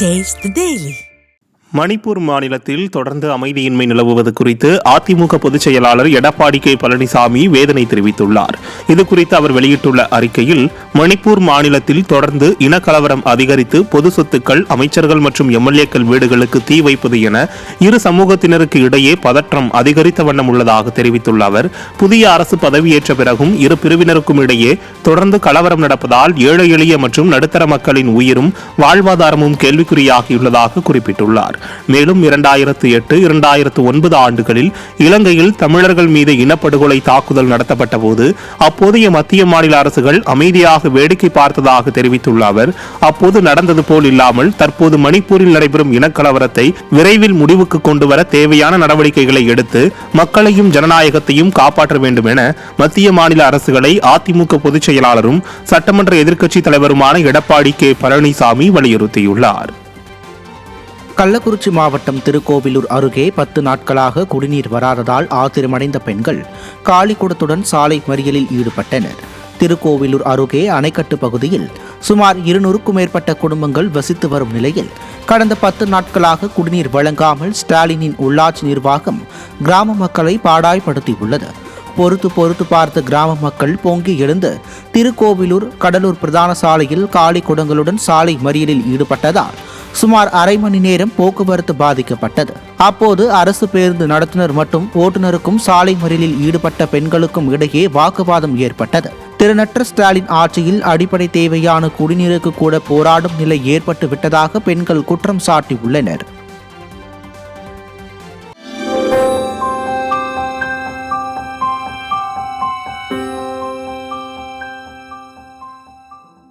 Taste the Daily. Manipur மாநிலத்தில் தொடர்ந்து அமைதியின்மை நிலவுவது குறித்து அதிமுக பொதுச் செயலாளர் எடப்பாடி கே. பழனிசாமி வேதனை தெரிவித்துள்ளார். இது குறித்து அவர் வெளியிட்டுள்ள அறிக்கையில் மணிப்பூர் மாநிலத்தில் தொடர்ந்து இனக்கலவரம் அதிகரித்து பொது சொத்துக்கள் அமைச்சர்கள் மற்றும் எம்எல்ஏக்கள் வீடுகளுக்கு தீ வைப்பது என இரு சமூகத்தினருக்கு இடையே பதற்றம் அதிகரித்த வண்ணம் உள்ளதாக தெரிவித்துள்ள அவர் புதிய அரசு பதவியேற்ற பிறகும் இரு பிரிவினருக்கும் இடையே தொடர்ந்து கலவரம் நடப்பதால் ஏழை எளிய மற்றும் நடுத்தர மக்களின் உயிரும் வாழ்வாதாரமும் கேள்விக்குறியாகியுள்ளதாக குறிப்பிட்டுள்ளார். மேலும் இரண்டாயிரத்து எட்டு இரண்டாயிரத்து ஒன்பது ஆண்டுகளில் இலங்கையில் தமிழர்கள் மீது இனப்படுகொலை தாக்குதல் நடத்தப்பட்ட போது அப்போதைய மத்திய மாநில அரசுகள் அமைதியாக வேடிக்கை பார்த்ததாக தெரிவித்துள்ள அவர் அப்போது நடந்தது போல் இல்லாமல் தற்போது மணிப்பூரில் நடைபெறும் இனக்கலவரத்தை விரைவில் முடிவுக்கு கொண்டுவர தேவையான நடவடிக்கைகளை எடுத்து மக்களையும் ஜனநாயகத்தையும் காப்பாற்ற வேண்டும் என மத்திய மாநில அரசுகளை அதிமுக பொதுச் செயலாளரும் சட்டமன்ற எதிர்க்கட்சித் தலைவருமான எடப்பாடி கே. பழனிசாமி வலியுறுத்தியுள்ளார். கள்ளக்குறிச்சி மாவட்டம் திருக்கோவிலூர் அருகே பத்து நாட்களாக குடிநீர் வராததால் ஆத்திரமடைந்த பெண்கள் காளிக்குடத்துடன் சாலை மறியலில் ஈடுபட்டனர். திருக்கோவிலூர் அருகே அணைக்கட்டு பகுதியில் சுமார் இருநூறுக்கும் மேற்பட்ட குடும்பங்கள் வசித்து வரும் நிலையில் கடந்த பத்து நாட்களாக குடிநீர் வழங்காமல் ஸ்டாலினின் உள்ளாட்சி நிர்வாகம் கிராம மக்களை பாடாய்படுத்தியுள்ளது பொறுத்து பொறுத்து பார்த்த கிராம மக்கள் பொங்கி எழுந்து திருக்கோவிலூர் கடலூர் பிரதான சாலையில் காலி குடங்களுடன் சாலை மறியலில் ஈடுபட்டதால் சுமார் அரை மணி நேரம் போக்குவரத்து பாதிக்கப்பட்டது. அப்போது அரசு பேருந்து நடத்துனர் மற்றும் ஓட்டுநருக்கும் சாலை மறியலில் ஈடுபட்ட பெண்களுக்கும் இடையே வாக்குவாதம் ஏற்பட்டது. திருநற்ற ஸ்டாலின் ஆட்சியில் அடிப்படை தேவையான குடிநீருக்கு கூட போராடும் நிலை ஏற்பட்டு விட்டதாக பெண்கள் குற்றம் சாட்டியுள்ளனர்.